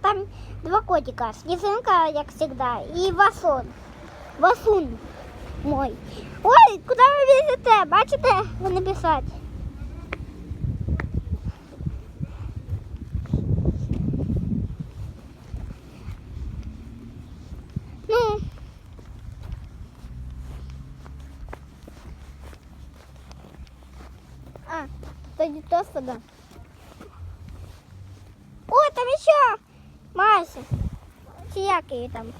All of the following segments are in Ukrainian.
Там два котика. Снежинка, як всегда, і Васон. Васун мой. Ой, куди ви візите? Бачите? Вони писать. Ну. А, тоді то сюди. О, там еще Мася. Чи як її там?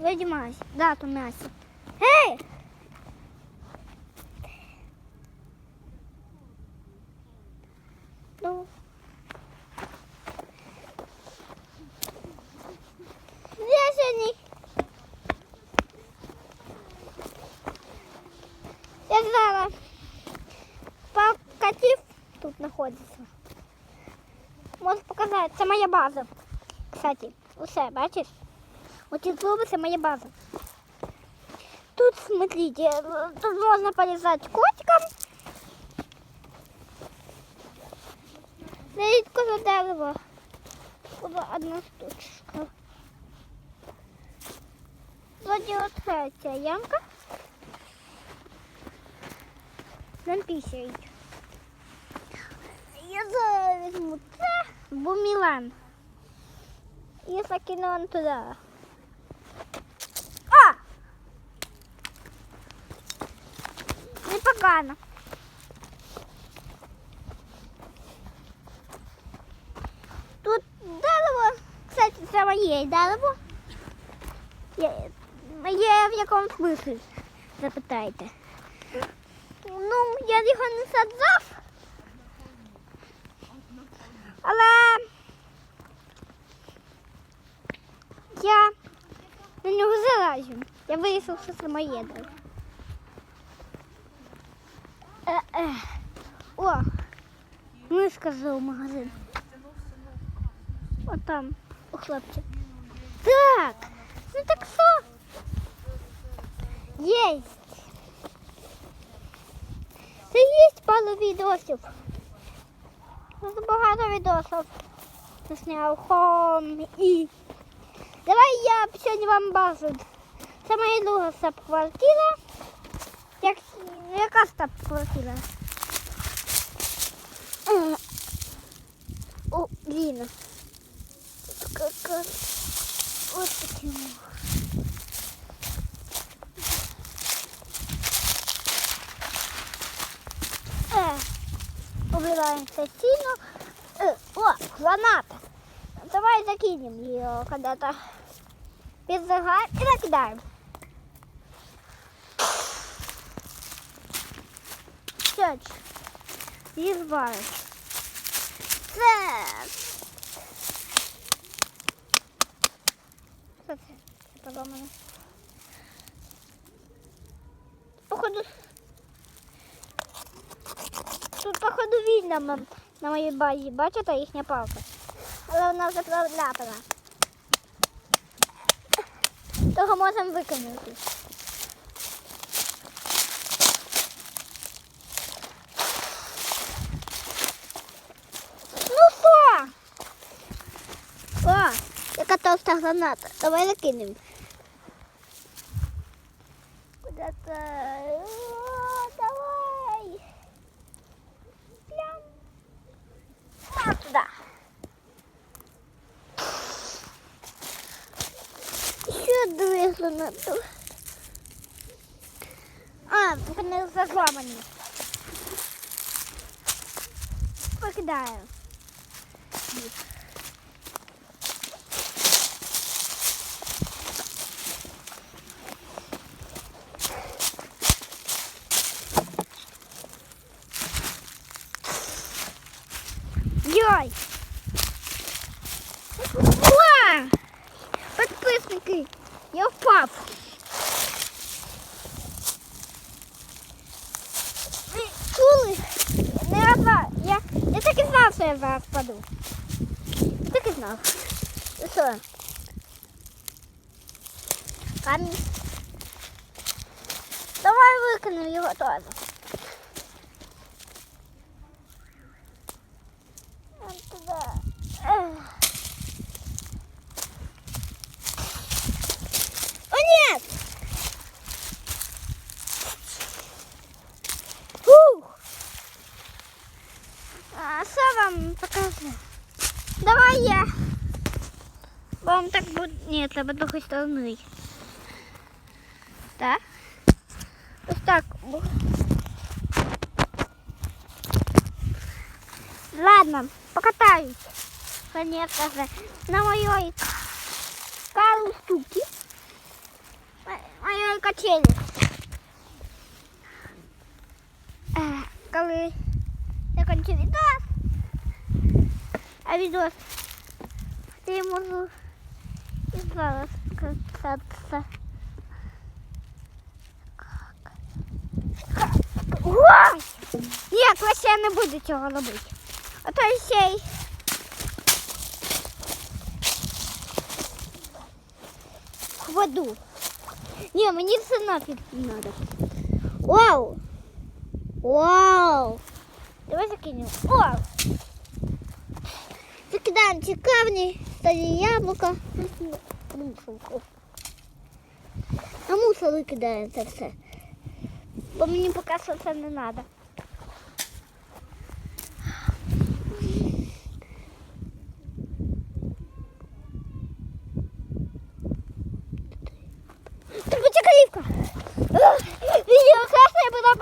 Вроді Мася. Да, то Мася. Ей! Ну. Я сьогодні. Я знала. Парк котів тут знаходиться. Можу показати, це моя база. Кстати, усе, бачиш? Оці зуби це моя база. Тут, смотрите, тут можна полізати котикам. Рідко за дерево. Була одна штучка. Вроді оце ця ямка. Нам пісяють. Я зараз візьму це, бо Мілан. І закину он туди. А! Непогано. Тут дерево, кстати, це моє дерево. Моє в якому смислі, запитайте. Ну, я його не саджав. Але я на нього залажу. Я вирішив, що це моє дерево. Е-е. О, мишка в магазин. От там, у хлопчик. Так, ну так що? Єсть. Це є пару відосів. Дуже багато відосів. Засняв хом і. Давай я сьогодні вам базу. Це моя друга стаб-квартира. Як... Яка стаб-квартира? О, блін. Как... Ось почему. Е, убираемся стену. Э, о, граната. Давай закинем ее когда-то. Перезагаем и накидаем. Сядь. И це? Це поломано. Походу. Тут, походу, видно на, моїй базі. Бачите їхня палка? Але вона вже проляпана. Того можемо викинути. Ну що? О, яка товста граната. Давай закинемо. Куда-то. О, давай. Плям. А, туда. Еще две гранаты. А, вони зазламані. Покидаю. Ви чули? Не одна. Я, я так і знав, що я впаду. Так і знав. Ну що? Камінь. Давай викинемо його теж. немає. Вам так буде. Ні, треба другої сторони. Так? Ось так. бу- Ладно, покатаюсь. Конечно же, на моей галстуке. Моей качели. Е, Коли я кончу відос, а відос я можу і зараз кататися. Ой! Ні, краще я не буду цього робити. А то ще й в воду. Ні, мені все нафіг не треба. Вау! Вау! Давай закинем. О! Закидаем ці камні, сталі яблука. Мусорку. А мусор викидає це все. Бо мені поки що це не треба. Тут буде калівка. Відео класне, я буду